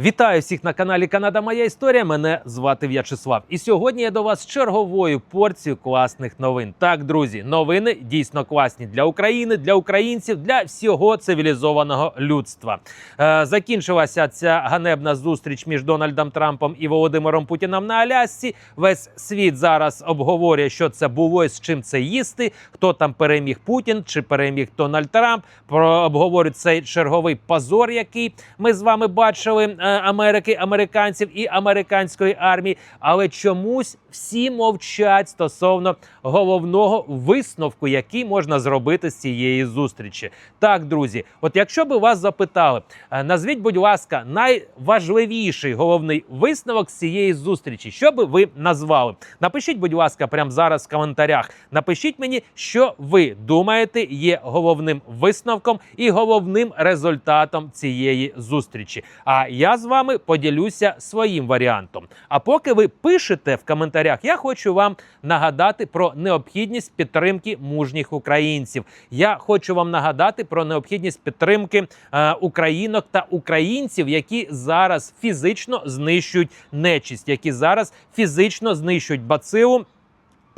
Вітаю всіх на каналі Канада Моя Історія. Мене звати В'ячеслав. І сьогодні я до вас черговою порцією класних новин. Так, друзі, новини дійсно класні для України, для українців, для всього цивілізованого людства. Е, закінчилася ця ганебна зустріч між Дональдом Трампом і Володимиром Путіним на Алясці. Весь світ зараз обговорює, що це було і з чим це їсти. Хто там переміг Путін чи переміг Дональд Трамп. Про обговорюють цей черговий позор, який ми з вами бачили. Америки, американців і американської армії, але чомусь всі мовчать стосовно головного висновку, який можна зробити з цієї зустрічі. Так, друзі, от якщо би вас запитали, е, назвіть, будь ласка, найважливіший головний висновок з цієї зустрічі, що би ви назвали? Напишіть, будь ласка, прямо зараз в коментарях. Напишіть мені, що ви думаєте є головним висновком і головним результатом цієї зустрічі. А я з вами поділюся своїм варіантом. А поки ви пишете в коментарях, я хочу вам нагадати про необхідність підтримки мужніх українців. Я хочу вам нагадати про необхідність підтримки е, українок та українців, які зараз фізично знищують нечисть, які зараз фізично знищують бацилу.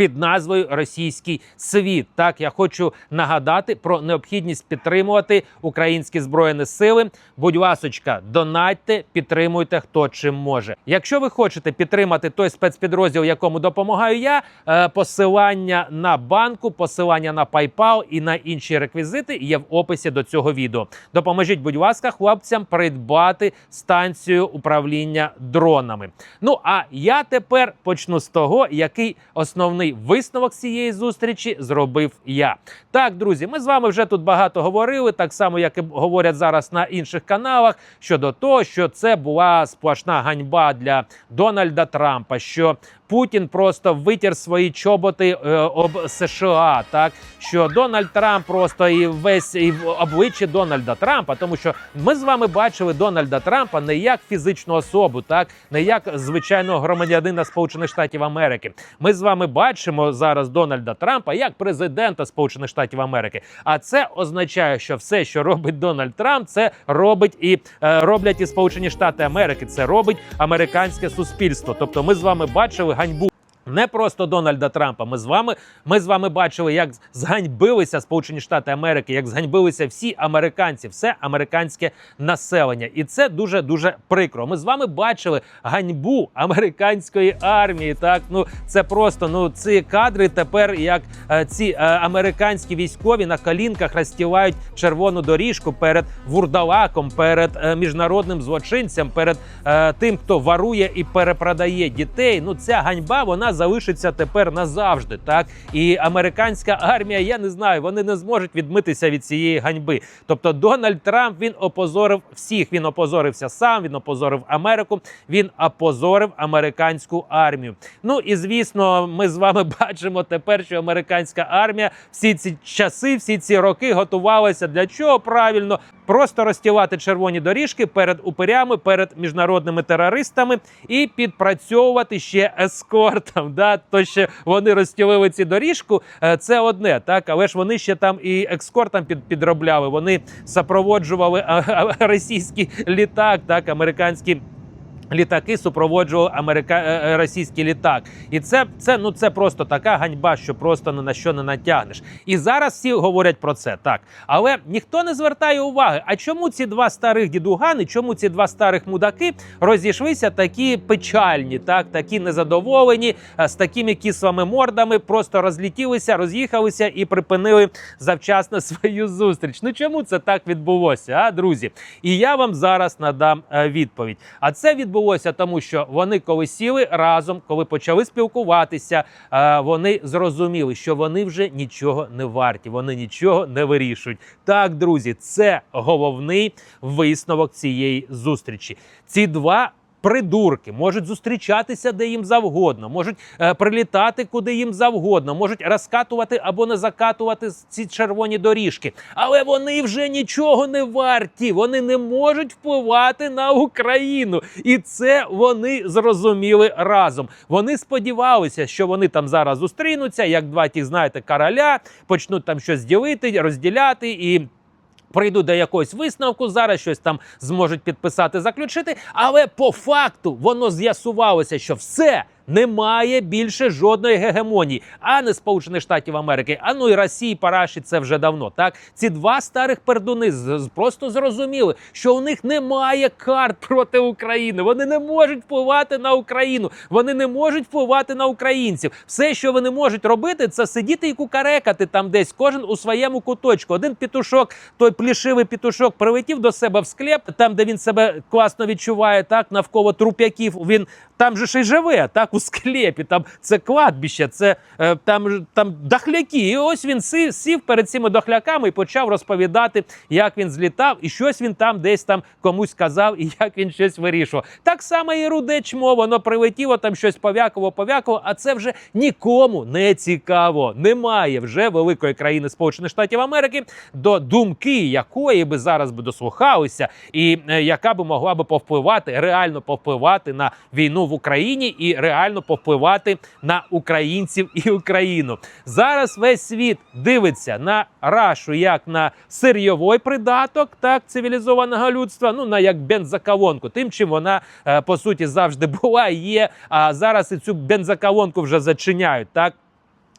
Під назвою Російський світ так я хочу нагадати про необхідність підтримувати українські збройні сили. Будь ласочка, донатьте, підтримуйте хто чим може. Якщо ви хочете підтримати той спецпідрозділ, якому допомагаю я, е, посилання на банку, посилання на PayPal і на інші реквізити є в описі до цього відео. Допоможіть, будь ласка, хлопцям придбати станцію управління дронами. Ну а я тепер почну з того, який основний висновок цієї зустрічі зробив я. Так, друзі, ми з вами вже тут багато говорили, так само як і говорять зараз на інших каналах, щодо того, що це була сплошна ганьба для Дональда Трампа. що Путін просто витір свої чоботи е, об США. Так що Дональд Трамп просто і весь і в обличчя Дональда Трампа, тому що ми з вами бачили Дональда Трампа не як фізичну особу, так не як звичайного громадянина Сполучених Штатів Америки. Ми з вами бачимо зараз Дональда Трампа як президента Сполучених Штатів Америки. А це означає, що все, що робить Дональд Трамп, це робить і е, роблять і Сполучені Штати Америки. Це робить американське суспільство. Тобто, ми з вами бачили ганьбу. Не просто Дональда Трампа. Ми з вами ми з вами бачили, як зганьбилися Сполучені Штати Америки, як зганьбилися всі американці, все американське населення, і це дуже дуже прикро. Ми з вами бачили ганьбу американської армії. Так ну це просто ну ці кадри тепер, як е, ці е, американські військові на колінках розстілають червону доріжку перед вурдалаком, перед е, міжнародним злочинцем, перед е, тим, хто варує і перепродає дітей. Ну ця ганьба вона залишиться тепер назавжди. Так і американська армія, я не знаю, вони не зможуть відмитися від цієї ганьби. Тобто, Дональд Трамп він опозорив всіх. Він опозорився сам, він опозорив Америку. Він опозорив американську армію. Ну і звісно, ми з вами бачимо тепер, що американська армія всі ці часи, всі ці роки готувалася для чого правильно. Просто розстілати червоні доріжки перед упирями, перед міжнародними терористами і підпрацьовувати ще ескортом. Да? То, що вони розстілили ці доріжку, е, це одне, так але ж вони ще там і екскортом під, підробляли. Вони супроводжували російський літак, так американський. Літаки супроводжував америка... е, е, російський літак, і це, це ну це просто така ганьба, що просто на що не натягнеш. І зараз всі говорять про це так. Але ніхто не звертає уваги. А чому ці два старих дідугани, чому ці два старих мудаки розійшлися такі печальні, так такі незадоволені, е, з такими кислими мордами, просто розлітілися, роз'їхалися і припинили завчасно свою зустріч. Ну чому це так відбулося, а друзі? І я вам зараз надам відповідь. А це відбулося тому, що вони коли сіли разом, коли почали спілкуватися, е, вони зрозуміли, що вони вже нічого не варті, вони нічого не вирішують. Так, друзі, це головний висновок цієї зустрічі. Ці два. Придурки можуть зустрічатися де їм завгодно, можуть е, прилітати куди їм завгодно, можуть розкатувати або не закатувати ці червоні доріжки. Але вони вже нічого не варті. Вони не можуть впливати на Україну, і це вони зрозуміли разом. Вони сподівалися, що вони там зараз зустрінуться, як два ті, знаєте, короля, почнуть там щось ділити, розділяти і Прийдуть до якогось висновку, зараз щось там зможуть підписати, заключити. Але по факту воно з'ясувалося, що все немає більше жодної гегемонії, а не Сполучених Штатів Америки, а ну і Росії параші це вже давно. Так ці два старих пердуни просто зрозуміли, що у них немає карт проти України. Вони не можуть впливати на Україну, вони не можуть впливати на українців. Все, що вони можуть робити, це сидіти і кукарекати там десь, кожен у своєму куточку. Один пітушок, той плішивий пітушок, прилетів до себе в склеп, там, де він себе класно відчуває, так навколо труп'яків. Він там же ж і живе, так у склепі. Там це кладбище, це е, там там дахляки. І ось він сів, сів перед цими дохляками і почав розповідати, як він злітав, і щось він там десь там комусь казав, і як він щось вирішував. Так само і руде чмо, воно прилетіло, там щось повякувало, повякувало, а це вже нікому не цікаво. Немає вже великої країни Сполучених Штатів Америки, до думки якої би зараз би дослухалися, і е, яка би могла би повпливати, реально повпливати на війну в Україні і реально повпливати на українців і Україну. Зараз весь світ дивиться на Рашу як на сирйовий придаток, так цивілізованого людства. Ну на як бензоколонку, тим чим вона е, по суті завжди була і є. А зараз і цю бензоколонку вже зачиняють. Так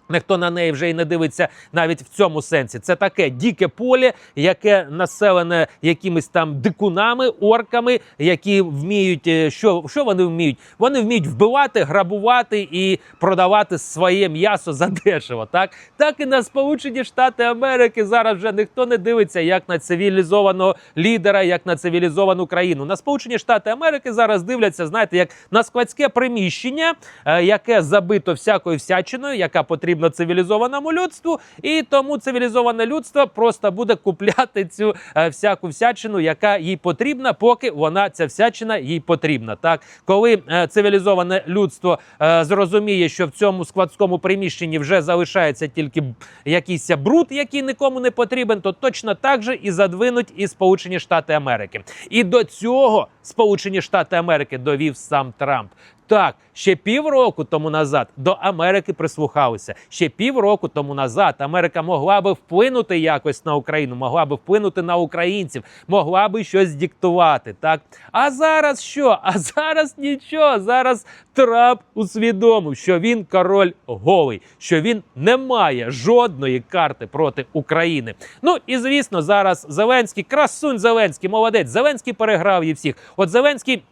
Ніхто на неї вже і не дивиться навіть в цьому сенсі. Це таке діке поле, яке населене якимись там дикунами, орками, які вміють. е, Що, що вони вміють? Вони вміють вбивати, грабувати і продавати своє м'ясо за дешево. Так так і на Сполучені Штати Америки зараз вже ніхто не дивиться як на цивілізованого лідера, як на цивілізовану країну. На Сполучені Штати Америки зараз дивляться, знаєте, як на складське приміщення, е, яке забито всякою всячиною, яка потрібна цивілізованому людству, і тому цивілізоване людство просто буде купляти цю е, всяку всячину, яка їй потрібна, поки вона ця всячина їй потрібна. Так, коли е, цивілізоване людство е, зрозуміє, що в цьому складському приміщенні вже залишається тільки якийсь бруд, який нікому не потрібен, то точно так же і задвинуть і Сполучені Штати Америки. І до цього Сполучені Штати Америки довів сам Трамп. Так, ще півроку тому назад до Америки прислухалися. Ще півроку тому назад Америка могла би вплинути якось на Україну, могла би вплинути на українців, могла би щось диктувати. Так а зараз що? А зараз нічого. Зараз Трамп усвідомив, що він король голий, що він не має жодної карти проти України. Ну і звісно, зараз Зеленський, красунь Зеленський, молодець. Зеленський переграв її всіх. От Зеленський.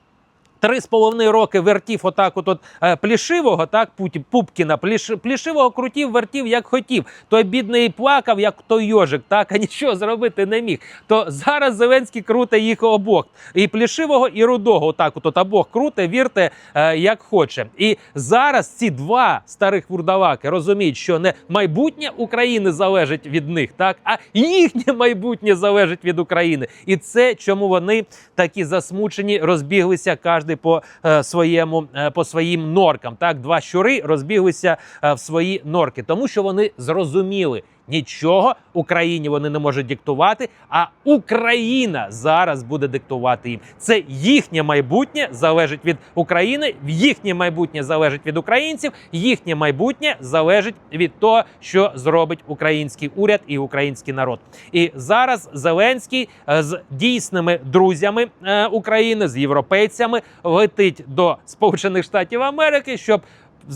Три з половиною роки вертів отак от, е, плішивого, так Пупкіна, пліш, плішивого крутів, вертів як хотів. Той бідний плакав, як той йожик, так а нічого зробити не міг. То зараз Зеленський круте їх обох. І плішивого, і рудого. Отак от, от обох круте, вірте, е, як хоче. І зараз ці два старих вурдалаки розуміють, що не майбутнє України залежить від них, так а їхнє майбутнє залежить від України. І це чому вони такі засмучені, розбіглися кожен по е, своєму е, по своїм норкам. Так, два щури розбіглися е, в свої норки, тому що вони зрозуміли. Нічого Україні вони не можуть диктувати, а Україна зараз буде диктувати їм. Це їхнє майбутнє залежить від України, їхнє майбутнє залежить від українців, їхнє майбутнє залежить від того, що зробить український уряд і український народ. І зараз Зеленський е, з дійсними друзями е, України, з європейцями, летить до Сполучених Штатів Америки, щоб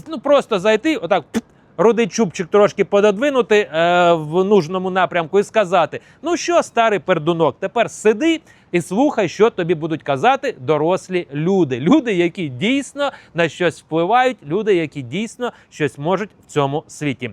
ну просто зайти, отак. Рудий чубчик трошки пододвинути е, в нужному напрямку і сказати: ну що, старий пердунок, тепер сиди і слухай, що тобі будуть казати дорослі люди. Люди, які дійсно на щось впливають, люди, які дійсно щось можуть в цьому світі.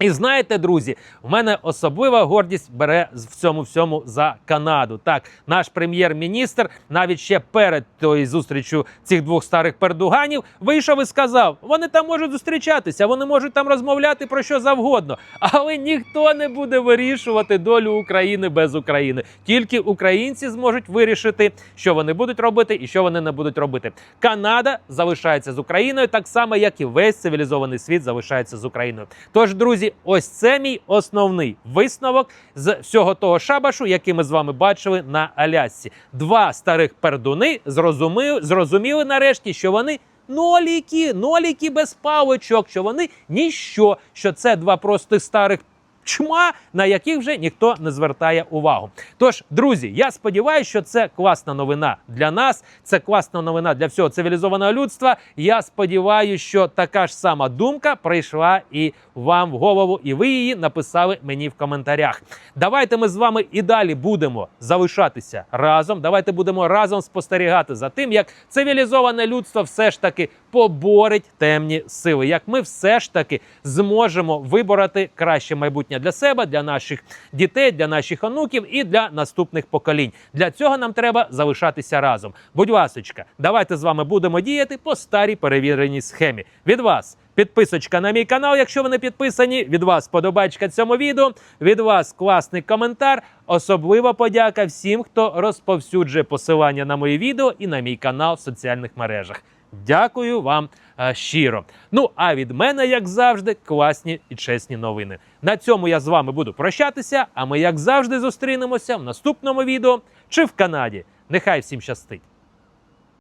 І знаєте, друзі, в мене особлива гордість бере в цьому всьому за Канаду. Так, наш прем'єр-міністр навіть ще перед тою зустрічю цих двох старих пердуганів вийшов і сказав: вони там можуть зустрічатися, вони можуть там розмовляти про що завгодно, але ніхто не буде вирішувати долю України без України. Тільки українці зможуть вирішити, що вони будуть робити і що вони не будуть робити. Канада залишається з Україною, так само як і весь цивілізований світ залишається з Україною. Тож, друзі, ось це мій основний висновок з всього того шабашу, який ми з вами бачили на Алясці. Два старих пердуни зрозуміли, зрозуміли нарешті, що вони. Ноліки, ноліки без паличок, що вони ніщо, що це два простих старих чма, на яких вже ніхто не звертає увагу. Тож, друзі, я сподіваюся, що це класна новина для нас. Це класна новина для всього цивілізованого людства. Я сподіваюся, що така ж сама думка прийшла і вам в голову, і ви її написали мені в коментарях. Давайте ми з вами і далі будемо залишатися разом. Давайте будемо разом спостерігати за тим, як цивілізоване людство все ж таки поборить темні сили. Як ми все ж таки зможемо вибороти краще майбутнє для себе, для наших дітей, для наших онуків і для наступних поколінь. Для цього нам треба залишатися разом. Будь ласочка, давайте з вами будемо діяти по старій перевіреній схемі. Від вас. Підписочка на мій канал, якщо ви не підписані. Від вас подобачка цьому відео. Від вас класний коментар. Особлива подяка всім, хто розповсюджує посилання на мої відео і на мій канал в соціальних мережах. Дякую вам щиро. Ну а від мене, як завжди, класні і чесні новини. На цьому я з вами буду прощатися. А ми, як завжди, зустрінемося в наступному відео чи в Канаді. Нехай всім щастить!